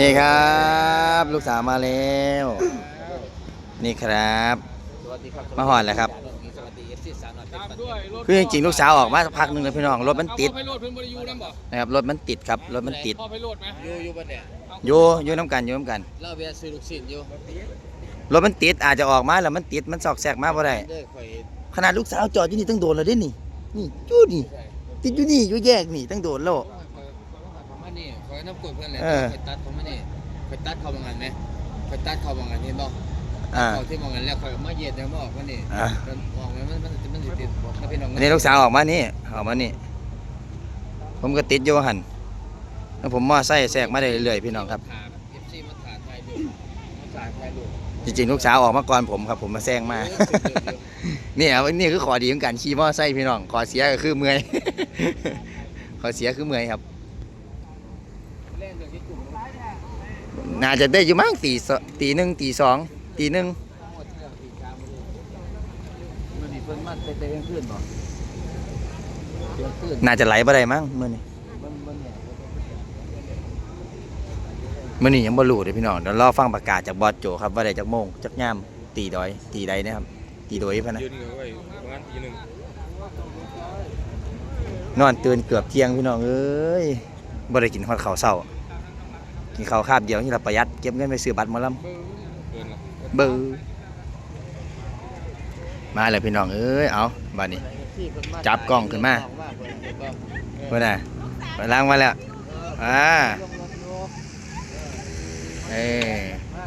นี่ครับ ลูกสาวมาแล้ว นี่ครับสวัสดีครับมาหอดแล้วครับสวัสดีเอฟซีสาวน้อยตามด้วยรถคือจริงๆลูกสาวออกมาสักพักหนึ่งเลยพี่น้องรถมันติดพ่อไปโหลดเพิ่นบริยูนำบ่นะครับรถมันติดครับรถมันติดพ่อไปโหลดไหมอยู่อยู่บ้านเนี่ยอยู่อยู่น้ำกันอยู่น้ำกันเราเบียร์ซื้อลูกชิ้นอยู่รถมันติดอาจจะออกมาแล้วมันติดมันสอกแสกมาบ่ได้เด้อข่อยขนาดลูกสาวจอดอยู่นี่ตั้งโดนแล้วเด้นี่นี่จู้นี่ติดอยู่นี่อยู่แยกนี่ตั้งโดนแล้ว ข่อยเขามานี่ข่ อยน้ำกรดเพื่อนแหละเออข่อยตัดเขามานี่ข่อยตัดเขาบางงานไหมข่อยตัดเขาบางงานเห็นบ่อ่า เขาที่บางงานแล้วข่อยมาเหยียดแล้วมาออกมานี่อ่า มันออกมามันมันมันสิติดบอกให้พี่น้องอันนี้ลูกสาวออกมานี่ออกมานี่ ผมก็ติดอยู่ว่าหันแล้วผมมอไซค์แทรกมาได้เรื่อยๆพี่น้องครับถ่ายเอฟซีมาถ่ายถ่ายดูมาถ่ายถ่ายดูจริงๆลูกสาวออกมาก่อนผมครับ ผมมาแซงมา นี่ครับนี่คือขอดีของการขี่มอไซค์พี่น้องขอเสียก็คือเมื่อย ขอเสียคือเมื่อยครับเล่ นเรื่องที่กลุ่มทั้งน่าจะได้อยู่มั้งตีสตีหนึ่งตีสองตีหนึ่งหมดเรื่องตีกลางมาเลยมันมีเพิ่นมันเตะๆกลางคืนบ่เที่ยงคืนน่าจะไหลบ่ได้มั้งมื่อนี้มันมันเนี่ยมื่อนี้ยังบ่รู้เลยพี่น้องเดี๋ยวรอฟังประกาศจากบอสโจครับว่าได้จากโมงจากย่ามตีดอย ตีใดนะครับ ตีโดยพะนะยืนกันไว้ประมาณทีหนึงนอนตื่นเกือบเที่ยงพี่น้องเอ้ยบ่ได้กินฮอดข้าวเช้า กินข้าวคาบเดียวนี่ละประหยัดเก็บเงินไปซื้อบัตรหมอลำเกินละเบอร์มาเลยพี่น้องเอ้ยเอาบ้านนี้ จับกล้องขึ้นมาเพื่อนน่ะไปล้างมาแล้วอ่าเอ้ย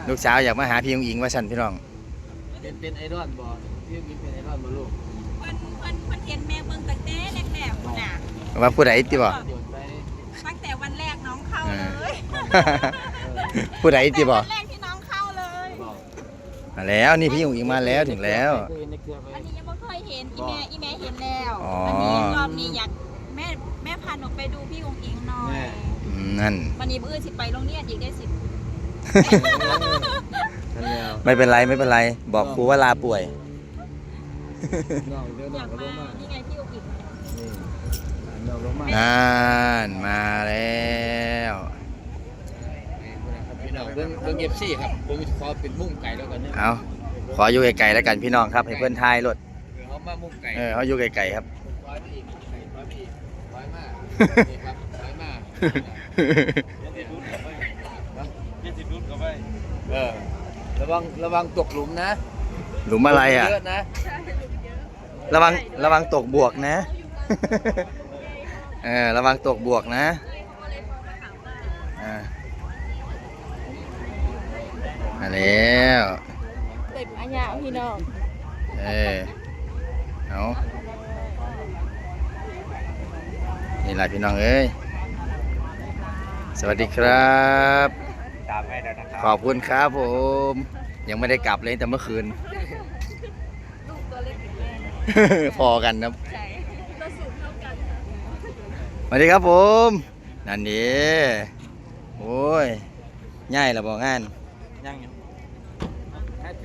ลูกสาวอยากมาหาพี่องอิงว่าสันพี่น้อง เป็นเป็นไอดอลบ่พี่มีเป็นไอดอลบ่ลูกเพิ่นเพิ่นเพิ่นเห็นแม่เบิ่งตั้งแต่แรกๆพุ่นน่ะว่าผู้ใดติบ่ เข้าเลยผู้ใดติบ่วันแรกที่น้องเข้าเลยบอกมาแล้วนี่พี่องอิงมาแล้วถึงแล้วเคยเห็นในเครือไปอันนี้ยังไม่เคยเห็นอีแม่อีแม่เห็นแล้วอ๋ออั อันนี้รอบนี้อยากแม่แม่พาหนูไปดูพี่องค์อิงหน่อยอืมนั่น วันนี้บื้อสิไปโรงเรียนอีกได้สินั่นแล้วไม่เป็นไรไม่เป็นไร บอกครูว่าลาป่วย น้องเดินอน้อยางกก็ลมางมานี่ไงพี่องค์อิงนี่น้องลงมานั่นมาแล้ว พี่น้อ งเบิ่งเบิ่ง FC ครับผมขอเป็นมุ้งไก่แล้วกันเนี่ยเอาขออยู่ไกลๆแล้วกันพี่น้องครับให้เพื่อนทายรถเขามามุ้งไก่เออเขาอยู่ไกลๆครับร้อยไปอีกไก่ร้อยไปอีกร้อยมากนี่ครับร้อยมากเออระวังระวังตกหลุมนะ หลุมอะไรอะเยอะนะระวังระวังตกบวกนะเออระวังตกบวกนะอ่า มาแล้วเด็กอันยาพี่น้องเออเอานี่แหละพี่น้องเอ้ยสวัสดีครับ ตามให้แล้วนะครับขอบคุณครับผม ยังไม่ได้กลับเลยแต่เมื่อคืน ลูกตัวเล็กแม่พอกันนะใช่ตัวสูงเท่ากันสวัสดีครับผม นั่นดีโอ้ยง่ายละบอกงานยังยั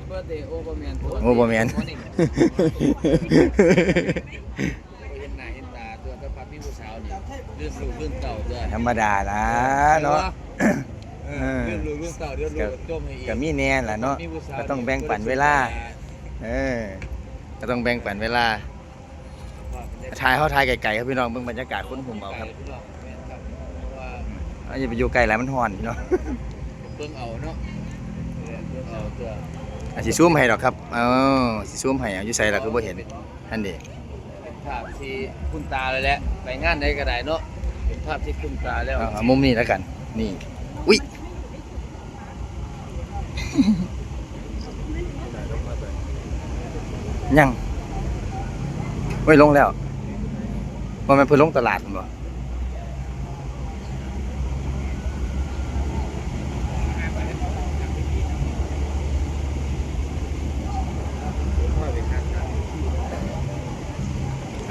ง Happy birthday โอเบอร์แมนโอ้บ่แมนเห็นหน้าเห็นตาตัวก็พักพี่ผู้สาวนี่เรื่องลูกเรื่องเต่าด้วยธรรมดาละเนาะเออเรื่องลูกเรื่องเต่าเรื่องลูกจมให้อีกก็มีแน่ล่ะเนาะผู้สาวก็ต้องแบ่งปันเวลา เออก็ต้องแบ่งปันเวลาทายเขาทายไก่ๆครับพี่น้องเบิ่งบรรยากาศคนหุ่มเอาครับพี่น้องแม่นครับเพราะว่าเอาอย่าไปอยู่ไกลหลายมันห่อนพี่น้อง เบิ่งเอาเนาะเออเบิ่งเอาตัว อาสิซูมให้ดอกครับเออสิซูมให้เอาอยู่ใส่ละคือบ่เห็นอันเดีเป็นภาพที่คุ้นตาเลยแหละไปงานใดก็ได้เนาะเป็นภาพที่คุ้นตาแล้วเอาเอามุมนี้แล้วกัน นี่อุ้ยยังเฮ้ยลงแล้วว่ามันเพิ่นลงตลาดพุ่นบ่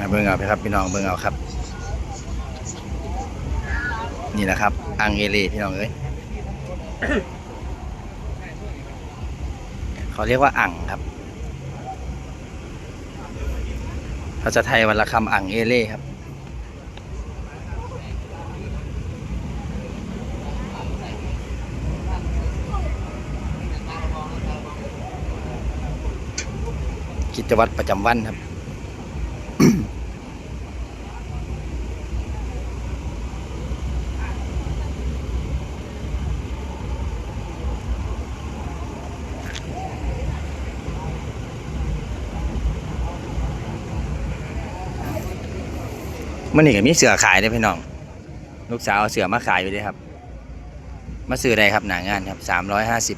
เบื้องเอาไปครับพี่น้องเบื้องเอาครับ นี่นะครับ อังเอเลพี่น้องเอ้ยเขาเรียกว่าอังครับภาษาไทยวันละคำอังเอเล่ครับกิจวัตรประจำวันครับ มื่อนี้ก็มีเสือขายเด้พี่น้อง ลูกสาวเอาเสือมาขายอยู่เด้ครับ มาซื้อได้ครับหนางานครับสามร้อยห้าสิบ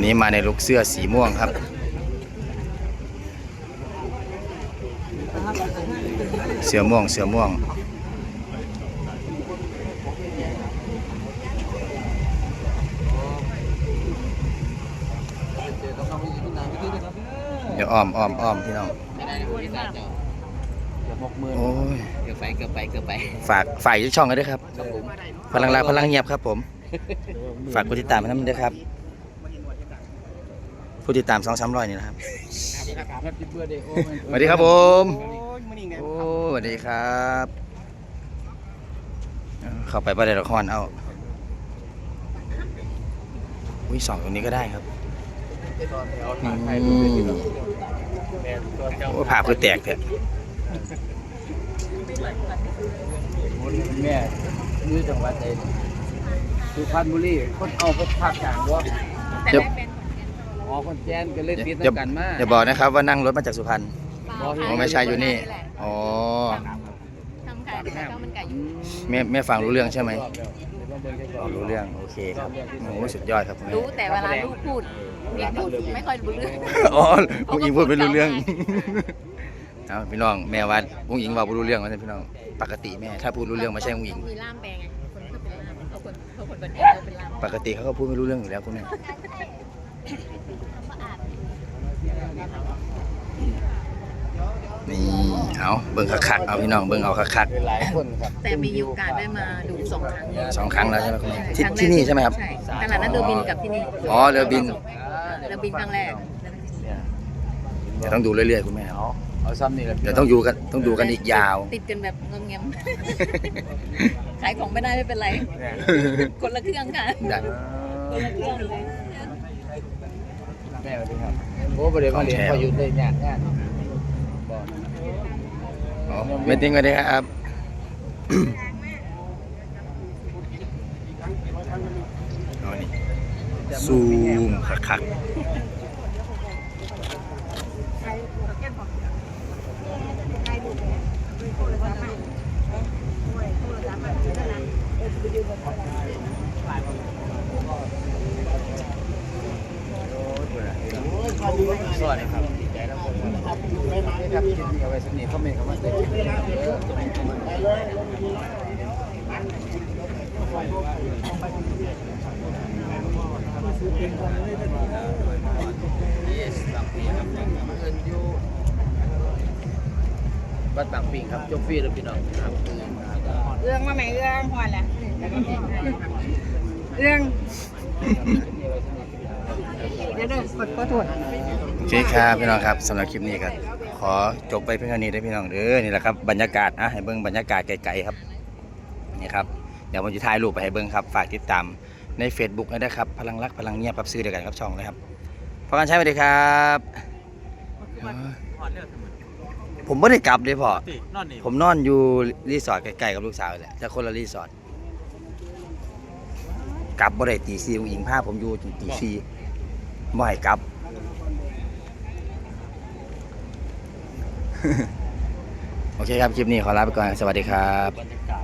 วันนี้มาในลุกเสื้อสีม่วงครับ เสือม่วงเสือม่วงเจอกับน้องอีกพี่นางพี่ตื้อนะครับเดี๋ยวอ้อมอ้อมอ้อมพี่น้องไม่ได้เลยพี่นางเจ้าเกือบหกหมื่นโอ้ยเกือบไปเกือบไปเกือบไป ฝากฝ่ายยุช่องกันด้วยครับครับผมพลังรักพลังเงียบครับผม ฝากกดติดตามให้น้ำด้วยครับ ผู้ติดตามสองสามร้อยนี่นะครับแฮปปี้เบิร์ดเดย์โอ้สวัสดีครับผม โอ้สวัสดีครับเอ้าเข้าไปประเดี๋ยวละครเอาอุ้ยสองตรงนี้ก็ได้ครับนี่โอ้ผ่าเพื่อแตกเถอะแม่มือจังหวัดเองสุพรรณบุรีคนเอาคนภาคกลางวะ แต่แม่เป็นอ๋อคนแจนก็เล่นติดอย่ากันมาอย่าบอกนะครับว่านั่งรถมาจากสุพรรณเปล่าโอ้ไม่ใช่อยู่นี่ อ๋อ ทำขายแต่ข้าวมันไก่อยู่แม่แม่ฟังรู้เรื่องใช่ไหมอ๋อรู้เรื่อง โอเคครับโอ้สุดยอดครับแม่รู้แต่เวลาลูกพูดเรียกพูดไม่ค่อยรู้เรื่องอ๋อพุงอิงพูดไม่รู้เรื่อง เอาพี่น้องแม่ว่าพุงอิงว่าไม่รู้เรื่องว่าพี่น้อง ปกติแม่ ถ้าพูดรู้เรื่องไม่ใช่พุงอิง มีล่ามแปลงไงคนเขาเป็นล่ามเขาคนเขาคนเป็นเอเขาเป็นล่ามปกติเขาก็พูดไม่รู้เรื่องอยู่แล้วคุณแม่ นี่เอาเบิ่งคักๆเอาพี่น้องเบิ่งเอาคักหลายคนครับแต่มีโอกาสได้มาดูสองครั้งๆสองครั้งแล้วใช่ไหมคุณแม่ที่ครั้งแรกที่นี่ใช่ไหมครับ ใช่ตลาดนัดเรือบินกับที่นี่อ๋อเรือบิน เรือบินครั้งแรกเดี๋ยวต้องดูเรื่อยๆคุณแม่ครับเอาเอาซ้ำนี่แหละเดี๋ยวต้องอยู่กันต้องดูกันอีกยาว ติดกันแบบงอมแงมขายของไม่ได้ไม่เป็นไร คนละเครื่องค่ะได้คนละเครื่องเลย แม่สวัสดีครับโอ้ประเดี๋ยวมาเรียนพอหยุดได้งานงานบอกอ๋อไม่ติ้งกันเลยครับเอานี่ซูมคักๆ สวัสดีครับดีใจแล้วผมนี่ครับคลิปนี้เอาไว้สนิทคอมเมนต์เข้ามาเลยบัดบางปิงครับจกฟรีเลยพี่น้องครับเรื่องมาไหมเรื่องหอนแหละเรื่องเดี๋ยวเดี๋ยวกดขอโทษ โอเคครับพี่น้องครับสำหรับคลิปนี้ก็ขอจบไปเพียงเท่านี้ได้อพี่น้องเด้อนี่แหละครับบรรยากาศอะให้เบิ่งบรรยากาศไกลๆครับนี่ครับเดี๋ยวผมจะถ่ายรูปไปให้เบิ่งครับ ฝากติดตามใน Facebook ด้วยนะครับ พลังรักพลังเงียบครับซื้อเดียวกันครับช่องเลยครับพอกันใช้สวัสดีครับผมไม่ได้กลับเลยพ่อนอนนี่ผมนอนอยู่รีสอร์ทใกล้ๆกับลูกสาวแหละแต่คนละรีสอร์ทกลับบ่ได้ตีซีอิงผ้าผมอยู่ถึงตีซีบ่ให้กลับ โอเคครับ คลิปนี้ขอลาไปก่อน สวัสดีครับ